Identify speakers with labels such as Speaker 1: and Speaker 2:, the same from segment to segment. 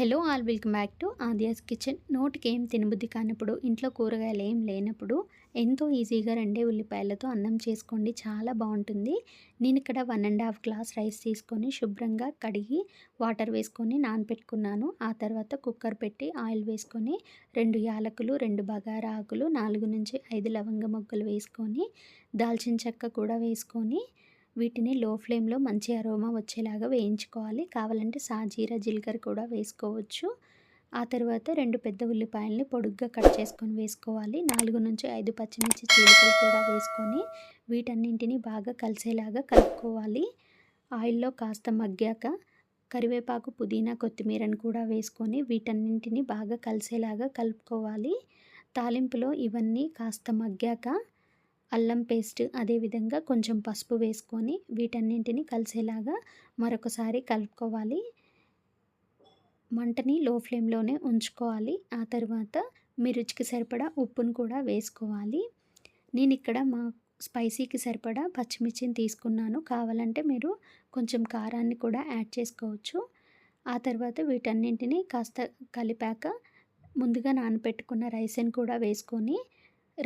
Speaker 1: Hello all welcome back to Aadiya's kitchen. నోటికి ఏం తినబుద్ధి కానప్పుడు ఇంట్లో కూరగాయలు ఏం లేనప్పుడు ఎంతో ఈజీగా రెండే ఉల్లిపాయలతో అన్నం చేసుకోండి. చాలా బాగుంటుంది. నేను ఇక్కడ one and half glass rice తీసుకొని శుభ్రంగా కడిగి వాటర్ వేసుకొని నానపెట్టుకున్నాను. ఆ తర్వాత కుక్కర్ పెట్టి ఆయిల్ వేసుకొని రెండు యాలకులు రెండు బగారా ఆకులు నాలుగు నుంచి ఐదు లవంగ మొగ్గలు వేసుకొని దాల్చిన చెక్క కూడా వేసుకొని వీటిని లో ఫ్లేమ్లో మంచి అరోమా వచ్చేలాగా వేయించుకోవాలి. కావాలంటే సాజీరా జీలకర్ర కూడా వేసుకోవచ్చు. ఆ తర్వాత రెండు పెద్ద ఉల్లిపాయలని పొడుగ్గా కట్ చేసుకొని వేసుకోవాలి. నాలుగు నుంచి ఐదు పచ్చిమిర్చి చీలికలు కూడా వేసుకొని వీటన్నింటిని బాగా కలిసేలాగా కలుపుకోవాలి. ఆయిల్లో కాస్త మగ్గాక కరివేపాకు పుదీనా కొత్తిమీరను కూడా వేసుకొని వీటన్నింటిని బాగా కలిసేలాగా కలుపుకోవాలి. తాలింపులో ఇవన్నీ కాస్త మగ్గాక అల్లం పేస్ట్ అదేవిధంగా కొంచెం పసుపు వేసుకొని వీటన్నింటిని కలిసేలాగా మరొకసారి కలుపుకోవాలి. మంటని లో ఫ్లేమ్లోనే ఉంచుకోవాలి. ఆ తర్వాత మీ రుచికి సరిపడా ఉప్పును కూడా వేసుకోవాలి. నేను ఇక్కడ మా స్పైసీకి సరిపడా పచ్చిమిర్చిని తీసుకున్నాను. కావాలంటే మీరు కొంచెం కారాన్ని కూడా యాడ్ చేసుకోవచ్చు. ఆ తర్వాత వీటన్నింటిని కాస్త కలిపాక ముందుగా నానపెట్టుకున్న రైస్ని కూడా వేసుకొని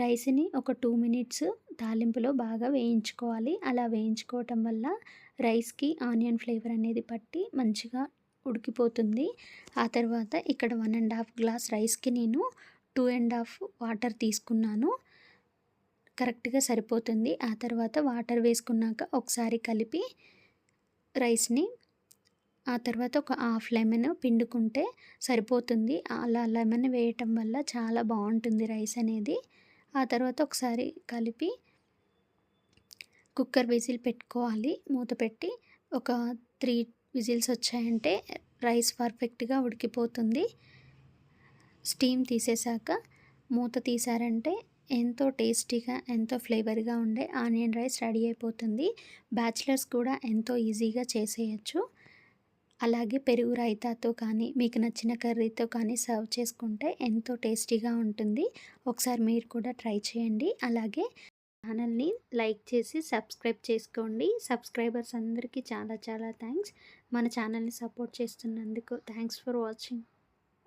Speaker 1: రైస్ని ఒక టూ మినిట్స్ తాలింపులో బాగా వేయించుకోవాలి. అలా వేయించుకోవటం వల్ల రైస్కి ఆనియన్ ఫ్లేవర్ అనేది పట్టి మంచిగా ఉడికిపోతుంది. ఆ తర్వాత ఇక్కడ వన్ అండ్ హాఫ్ గ్లాస్ రైస్కి నేను టూ అండ్ హాఫ్ వాటర్ తీసుకున్నాను. కరెక్ట్గా సరిపోతుంది. ఆ తర్వాత వాటర్ వేసుకున్నాక ఒకసారి కలిపి రైస్ని ఆ తర్వాత ఒక హాఫ్ లెమన్ పిండుకుంటే సరిపోతుంది. అలా లెమన్ వేయటం వల్ల చాలా బాగుంటుంది రైస్ అనేది. ఆ తర్వాత ఒకసారి కలిపి కుక్కర్ విజిల్ పెట్టుకోవాలి. మూత పెట్టి ఒక త్రీ విజిల్స్ వచ్చాయంటే రైస్ పర్ఫెక్ట్గా ఉడికిపోతుంది. స్టీమ్ తీసేసాక మూత తీసారంటే ఎంతో టేస్టీగా ఎంతో ఫ్లేవర్గా ఉండే ఆనియన్ రైస్ రెడీ అయిపోతుంది. బ్యాచిలర్స్ కూడా ఎంతో ఈజీగా చేసేయచ్చు. అలాగే పెరుగు రైతాతో కానీ మీకు నచ్చిన కర్రీతో కానీ సర్వ్ చేసుకుంటే ఎంతో టేస్టీగా ఉంటుంది. ఒకసారి మీరు కూడా ట్రై చేయండి. అలాగే ఛానల్ని లైక్ చేసి సబ్స్క్రైబ్ చేసుకోండి. సబ్స్క్రైబర్స్ అందరికీ చాలా చాలా థ్యాంక్స్. మన ఛానల్ని సపోర్ట్ చేస్తున్నందుకు థ్యాంక్స్ ఫర్ వాచింగ్.